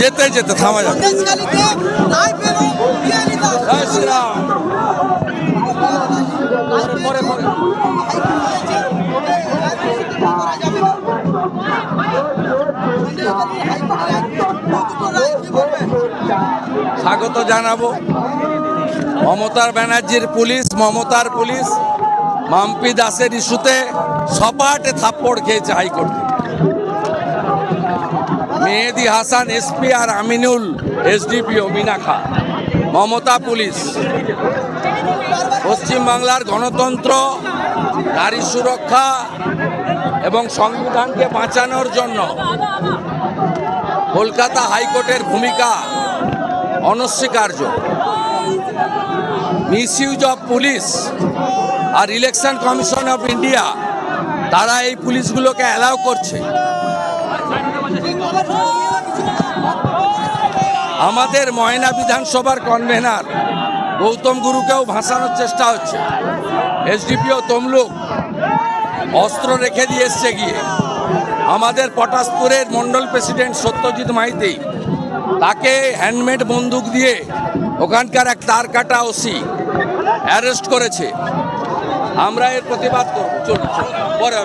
যেতে যেতে, থামা যাবে। স্বাগত জানাব মমতার ব্যানার্জির পুলিশ, মমতার পুলিশ, মাম্পি দাসের ইস্যুতে সপাটে থাপ্পড় খেয়েছে high court. Mehedi Hasan SP আর আমিনুল এসডিপিও মিনাখা মমতা পুলিশ। পশ্চিমবাংলার গণতন্ত্র, নারী সুরক্ষা এবং সংবিধানকে বাঁচানোর জন্য কলকাতা হাইকোর্টের ভূমিকা অনস্বীকার্য। মিসইউজ অফ পুলিশ আর ইলেকশন কমিশন অফ ইন্ডিয়া, তারা এই পুলিশগুলোকে অ্যালাউ করছে। আমাদের ময়না বিধানসভার কনভেনার গৌতম গুরুকেও ভাসানোর চেষ্টা হচ্ছে। এসডিপিও তমলুক অস্ত্র রেখে দিয়ে এসছে গিয়ে। আমাদের পটাশপুরের মন্ডল প্রেসিডেন্ট সত্যজিৎ মাইতি তাকে হ্যান্ডমেড বন্দুক দিয়ে ওখানকার এক তার কাটা ওসি অ্যারেস্ট করেছে। আমরা এর প্রতিবাদ করব। চলুন পরে